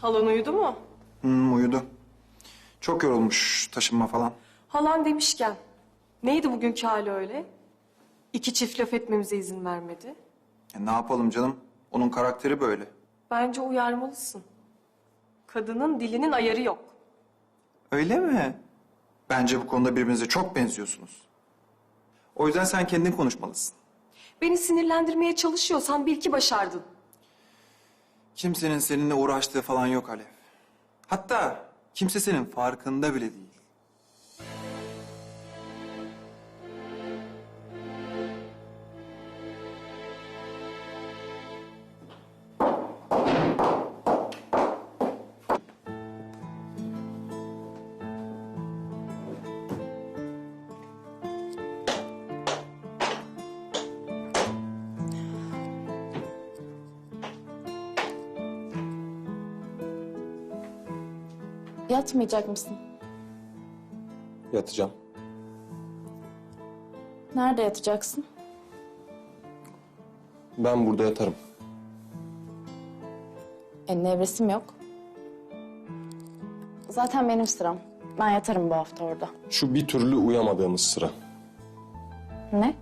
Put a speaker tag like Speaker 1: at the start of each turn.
Speaker 1: Halan uyudu mu?
Speaker 2: Hmm, uyudu. Çok yorulmuş taşınma falan.
Speaker 1: Halan demişken neydi bugünkü hali öyle? İki çift laf etmemize izin vermedi.
Speaker 2: E, ne yapalım canım? Onun karakteri böyle.
Speaker 1: Bence uyarmalısın. Kadının dilinin ayarı yok.
Speaker 2: Öyle mi? Bence bu konuda birbirinize çok benziyorsunuz. O yüzden sen kendin konuşmalısın.
Speaker 1: Beni sinirlendirmeye çalışıyorsan bil ki başardın.
Speaker 2: Kimsenin seninle uğraştığı falan yok Alev. Hatta kimse senin farkında bile değil.
Speaker 3: Yatmayacak mısın?
Speaker 4: Yatacağım.
Speaker 3: Nerede yatacaksın?
Speaker 4: Ben burada yatarım.
Speaker 3: E, nevresim yok. Zaten benim sıram. Ben yatarım bu hafta orada.
Speaker 4: Şu bir türlü uyamadığımız sıra.
Speaker 3: Ne?